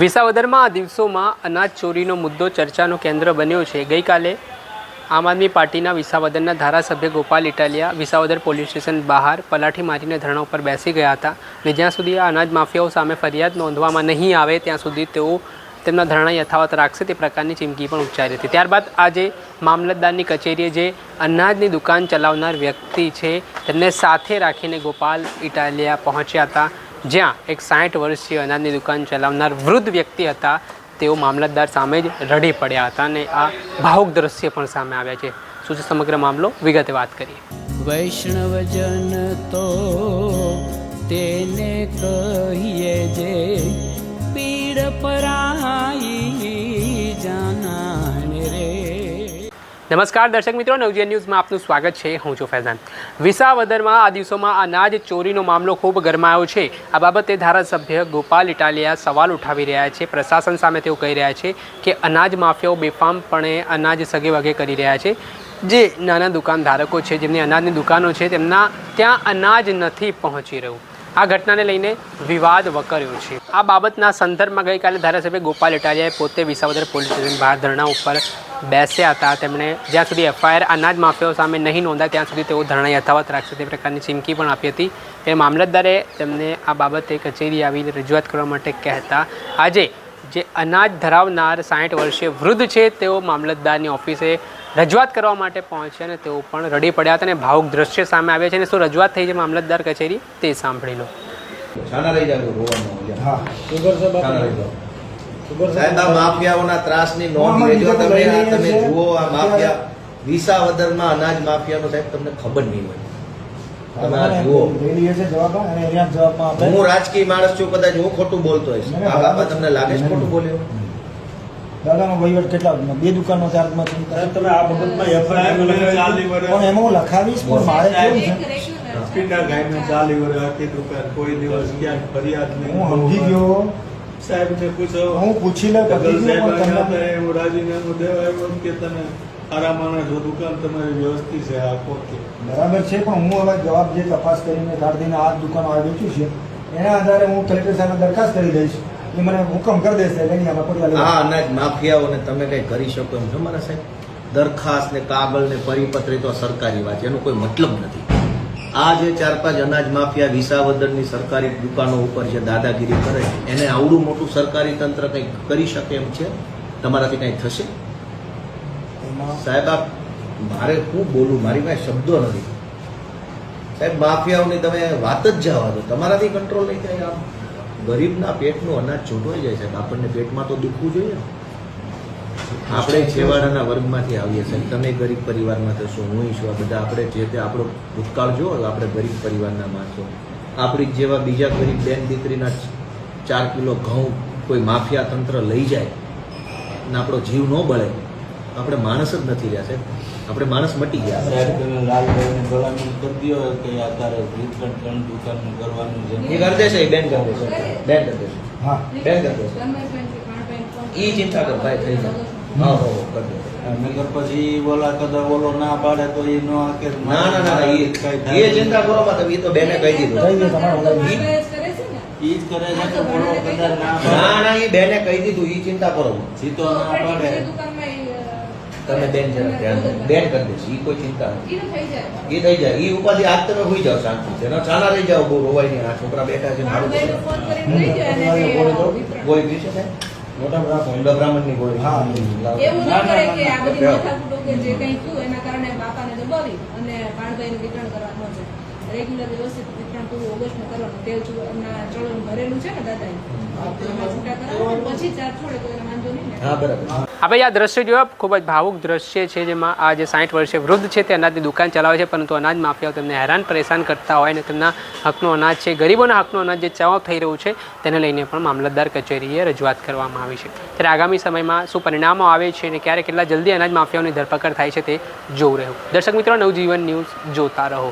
વિસાવદરમાં આ દિવસોમાં અનાજ ચોરીનો મુદ્દો ચર્ચાનું કેન્દ્ર બન્યો છે. ગઈકાલે આમ આદમી પાર્ટીના વિસાવદરના ધારાસભ્ય ગોપાલ ઇટાલિયા વિસાવદર પોલીસ સ્ટેશન બહાર પલાઠી મારીને ધરણા ઉપર બેસી ગયા હતા અને જ્યાં સુધી આ અનાજ માફિયાઓ સામે ફરિયાદ નોંધવામાં નહીં આવે, ત્યાં સુધી તેઓ તેમના ધરણા યથાવત રાખશે તે પ્રકારની ચીમકી પણ ઉચ્ચારી હતી. ત્યારબાદ આજે મામલતદારની કચેરીએ જે અનાજની દુકાન ચલાવનાર વ્યક્તિ છે, તેમને સાથે રાખીને ગોપાલ ઇટાલિયા પહોંચ્યા હતા. જ્યાં એક સાઠ વર્ષીય અનાજની દુકાન ચલાવનાર વૃદ્ધ વ્યક્તિ હતા. તેઓ મામલતદાર સામે જ રડી પડ્યા હતા અને આ ભાવુક દ્રશ્ય પણ સામે આવ્યા છે. શું છે સમગ્ર મામલો? વિગતે વાત કરીએ. વૈષ્ણવજન તો તેને કહીએ નમસ્કાર દર્શક મિત્રો, નવજીવન ન્યૂઝમાં આપનું સ્વાગત છે. હું છું ફૈઝાન. વિસાવદરમાં આ દિવસોમાં અનાજ ચોરીનો મામલો ખૂબ ગરમાયો છે. આ બાબતે ધારાસભ્ય ગોપાલ ઇટાલિયા સવાલ ઉઠાવી રહ્યા છે. પ્રશાસન સામે તેઓ કહી રહ્યા છે કે અનાજ માફિયાઓ બેફામપણે અનાજ સગે વગે કરી રહ્યા છે. જે નાના દુકાનધારકો છે, જેમની અનાજની દુકાનો છે, તેમના ત્યાં અનાજ નથી પહોંચી રહ્યું. આ ઘટનાને લઈને વિવાદ વકર્યો છે. આ બાબતના સંદર્ભમાં ગઈકાલે ધારાસભ્ય ગોપાલ ઇટાલિયાએ પોતે વિસાવદર પોલીસ સ્ટેશન બહાર ધરણા ઉપર બેસ્યા હતા. તેમણે જ્યાં સુધી એફઆઈઆર અનાજ માફિયાઓ સામે નહીં નોંધાય ત્યાં સુધી તેઓ ધરણા યથાવત રાખશે. તે પ્રકારની ચીમકી પણ આપી હતી. તે મામલતદારે તેમને આ બાબતે કચેરી આવીને રજૂઆત કરવા માટે કહેતા આજે જે અનાજ ધરાવનાર સાઠ વર્ષીય વૃદ્ધ છે તેઓ મામલતદારની ઓફિસે રજૂઆત કરવા માટે પહોંચ્યા અને તેઓ પણ રડી પડ્યા હતા અને ભાવુક દ્રશ્ય સામે આવ્યા છે. અને શું રજૂઆત થઈ છે મામલતદાર કચેરી? તે સાંભળી લો. સાહેબ આ માફિયાઓના ત્રાસની નોંધ લેજો. તમે આ તમે જુઓ આ માફિયા. વિસાવદરમાં અનાજ માફિયાનો સાહેબ તમને ખબર નહીં હોય. તમે આ જુઓ. લઈ લઈએ છે જવાબ અને એના જવાબમાં આપણે હું રાજકીય માણસ છું કદાચ હું ખોટું બોલતો હોઈશ. આ બાબા તમને લાગે છે ખોટું બોલ્યો? દાદાનો વહીવટ કેટલા બે દુકાનો ચાર્જમાં છે તમે આ બાબતમાં એફઆઈઆર પણ એમાં હું લખાવીશ પણ મારે કેવું છે? પીંડા ગાયને ચાલી વર્ષ આખી દુકાન કોઈ દિવસ ક્યાંક ફરિયાદ નહીં. હું સમજી ગયો. સાહેબને પૂછો. હું પૂછી લઉં સાહેબ આવ્યા એવું રાજીનામું દેવા આવ્યો કે તમે સારા માણસ છો, દુકાન તમારી વ્યવસ્થિત છે આ પોતે બરાબર છે પણ હું હવે જવાબ જે તપાસ કરીને કાઢીને આ જ દુકાનો આ વેચ્યું છે એના આધારે હું કલેક્ટર સાહેબને દરખાસ્ત કરી દઈશ. એ મને હુકમ કરી દેશે પગલાં આ અનાજ માફિયાઓને તમે કંઈ કરી શકો એમ છો મારા સાહેબ? દરખાસ્ત ને કાગળ ને પરિપત્ર તો સરકારી વાત છે એનો કોઈ મતલબ નથી. આ જે ચાર પાંચ અનાજ માફિયા વિસાવદરની સરકારી દુકાનો ઉપર જે દાદાગીરી કરે એને આવડું મોટું સરકારી તંત્ર કંઈક કરી શકે એમ છે? તમારાથી કંઈ થશે? સાહેબ આપ મારે શું બોલું? મારી પાસે શબ્દો નથી. સાહેબ માફિયાઓની તમે વાત જ જવા દો. તમારાથી કંટ્રોલ નહીં થાય આમ. ગરીબના પેટનું અનાજ છૂટવાઈ જાય સાહેબ. આપણને પેટમાં તો દુખવું જોઈએ ને. આપણે છેવાડાના વર્ગમાંથી આવીએ છીએ. તમે ગરીબ પરિવારમાં થશો હું છું આ બધા આપણે જે તે આપણો ભૂતકાળ જો આપણે ગરીબ પરિવારના માણસો. આપણી જેવા બીજા ગરીબ બેન દીકરીના ચાર કિલો ઘઉં કોઈ માફિયા તંત્ર લઈ જાય ને આપણો જીવ ન બળે આપણે માણસ જ નથી રહ્યા છે આપણે માણસ મટી ગયા લાલભાઈને ભલામણ કરી દો કે આ તારે વિતરણ ત્રણ દુકાનનું કરવાનું છે. એ કરી દેશે બેન કરી દેશે. બેન કરી દેશે. હા. બેન કરી દેશે. ઈ ચિંતા કર ભાઈ થઈ જાય. નગર પછી ઓલા કદાચ ઓલો ના પાડે તો એ નો આકે ના ના ના ના, એ ચિંતા કરો માં તમે તો બેને કહી દીધું. કહી દે તમારે ઓલા ઈ જ કરે છે કે ઓલો કદાચ ના ના ના ઈ બેને કહી દીધું ઈ ચિંતા કરો. માં. ના પાડે. તમે બેન જરા ધ્યાન બેન કરી દેશે ઈ કોઈ ચિંતા નથી. એ થઈ જાય. ઈ ઉપાધિ આજ તમે હોઈ જાઓ શાંતિ છે છાના રહી જાવ બહુ રોવાય નહીં. આ છોકરા બેઠા છે મારું સાહેબ? મોટા રાખો ઊંડા બ્રાહ્મણની ગોળી. હા. એવું ન કરે કે આ બધી માથાકૂટો કે જે કંઈ થયું એના કારણે બાપાને દબાવી અને પાણભાઈને વિતરણ કરવાનું છે રેગ્યુલર વ્યવસ્થિત વિતરણ પૂરું ઓગસ્ટમાં કરવાનું. તેલ એમના ચલણ ભરેલું છે ને દાદાએ? એમાં પછી ચાર્જ છોડે તો એને વાંધો નહીં હા બરાબર. આપણે આ દ્રશ્ય જોયા ખૂબ જ ભાવુક દ્રશ્ય છે જેમાં આ જે સાઠ વર્ષે વૃદ્ધ છે તે અનાજની દુકાન ચલાવે છે પરંતુ અનાજ માફિયાઓ તેમને હેરાન પરેશાન કરતા હોય અને તેમના હકનો અનાજ છે ગરીબોના હકનો અનાજ જે ચાવ થઈ રહ્યું છે તેને લઈને પણ મામલતદાર કચેરીએ રજૂઆત કરવામાં આવી છે. ત્યારે આગામી સમયમાં શું પરિણામો આવે છે અને ક્યારે કેટલા જલ્દી અનાજ માફિયાઓની ધરપકડ થાય છે તે જોવું રહ્યું. દર્શક મિત્રો નવજીવન ન્યૂઝ જોતા રહો.